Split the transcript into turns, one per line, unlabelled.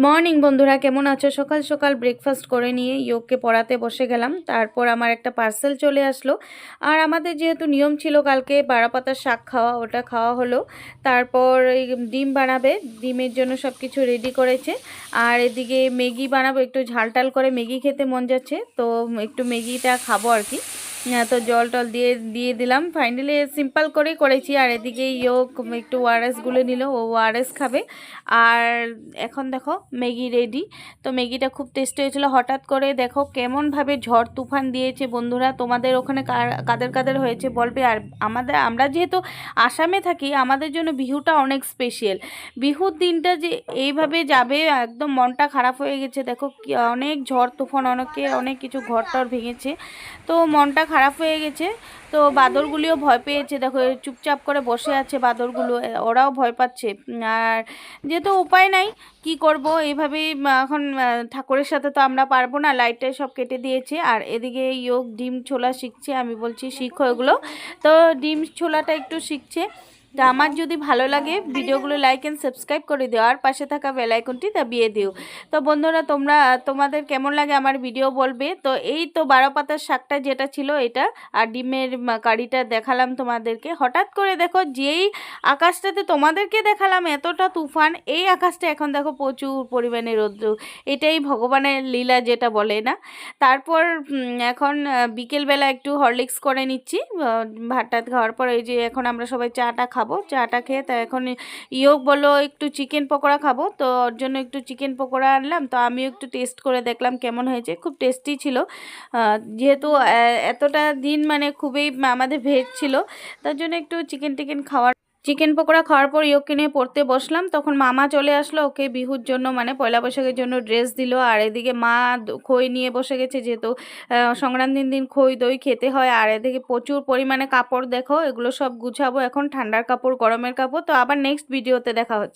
Morning বন্ধুরা, কেমন আছো? সকাল সকাল ব্রেকফাস্ট করে নিয়ে ইয়োগকে পড়াতে বসে গেলাম। তারপর আমার একটা পার্সেল চলে আসলো। আর আমাদের যেহেতু নিয়ম ছিল কালকে বারাপাতার শাক খাওয়া, ওটা খাওয়া হলো। তারপর ডিম বানাবে, ডিমের জন্য সব কিছু রেডি করেছে। আর এদিকে ম্যাগি বানাবো, একটু ঝালটাল করে ম্যাগি খেতে মন যাচ্ছে, তো একটু ম্যাগিটা খাব আর কি। তো জল টল দিয়ে দিয়ে দিলাম। ফাইনালি সিম্পল করেই করেছি। আর এদিকে ইয়োগ একটু ওয়ারেস গুলে নিল, ও ওয়ারেস খাবে। আর এখন দেখো, ম্যাগি রেডি তো ম্যাগিটা খুব টেস্টি হয়েছিল। হঠাৎ করে দেখো, কেমনভাবে ঝড় তুফান দিয়েছে বন্ধুরা। তোমাদের ওখানে কাদের কাদের হয়েছে বলবে। আর আমাদের, আমরা যেহেতু আসামে থাকি, আমাদের জন্য বিহুটা অনেক স্পেশাল বিহুর দিনটা যে এইভাবে যাবে, একদম মনটা খারাপ হয়ে গেছে। দেখো অনেক ঝড় তুফান অনেকে অনেক কিছু ঘর টর ভেঙেছে। তো মনটা খারাপ হয়ে গেছে। তো বাদরগুলিও ভয় পেয়েছে। দেখো চুপচাপ করে বসে আছে বাদরগুলো। ওরাও ভয় পাচ্ছে। আর যেহেতু উপায় নাই, কি করব? এইভাবেই এখন ঠাকুরের সাথে তো আমরা পারব না। লাইটটাই সব কেটে দিয়েছে। আর এদিকে ইয়োগ ডিম ছোলা শিখছে। আমি বলছি শিখো এগুলো। তো ডিম ছোলাটা একটু শিখছে। তা আমার যদি ভালো লাগে ভিডিওগুলো লাইক অ্যান্ড সাবস্ক্রাইব করে দিও আর পাশে থাকা বেল আইকনটি দাবিয়ে দিও। তো বন্ধুরা তোমরা তোমাদের কেমন লাগে আমার ভিডিও বলবে? তো এই তো বারো পাতার শাকটা যেটা ছিল এটা আর ডিমের কারিটা দেখালাম তোমাদেরকে। হঠাৎ করে দেখো যেই আকাশটাতে তোমাদেরকে দেখালাম এতটা তুফান এই আকাশটা এখন দেখো প্রচুর পরিমাণে রৌদ্র। এটাই ভগবানের লীলা যেটা বলে না? তারপর এখন বিকেলবেলা একটু হরলিক্স করে নিচ্ছি। আহ, ভাত টাত খাওয়ার পর এই যে এখন আমরা সবাই চাটা খাব, চাটা খেয়ে তো এখন ইয়োগ বলল একটু চিকেন পকোড়া খাব, তো ওর জন্য একটু চিকেন পকোড়া আনলাম, তো আমিও একটু টেস্ট করে দেখলাম কেমন হয়েছে, খুব টেস্টি ছিল। যেহেতু এতটা দিন মানে খুবই আমাদের ভেজ ছিল, তার জন্য একটু চিকেন টিকেন খাওয়ার চিকেন পকোড়া খাওয়ার পর ইয়োগকে নিয়ে পড়তে বসলাম, তখন মামা চলে আসলো, ওকে বিহুর জন্য মানে পয়লা বৈশাখের জন্য ড্রেস দিল, আর এদিকে মা খই নিয়ে বসে গেছে যেহেতু সংক্রান্তির দিন খই দই খেতে হয়, আর এদিকে প্রচুর পরিমাণে কাপড় দেখো, এগুলো সব গুছাবো, এখন ঠান্ডার কাপড়, গরমের কাপড়, তো আবার নেক্সট ভিডিওতে দেখা হচ্ছে।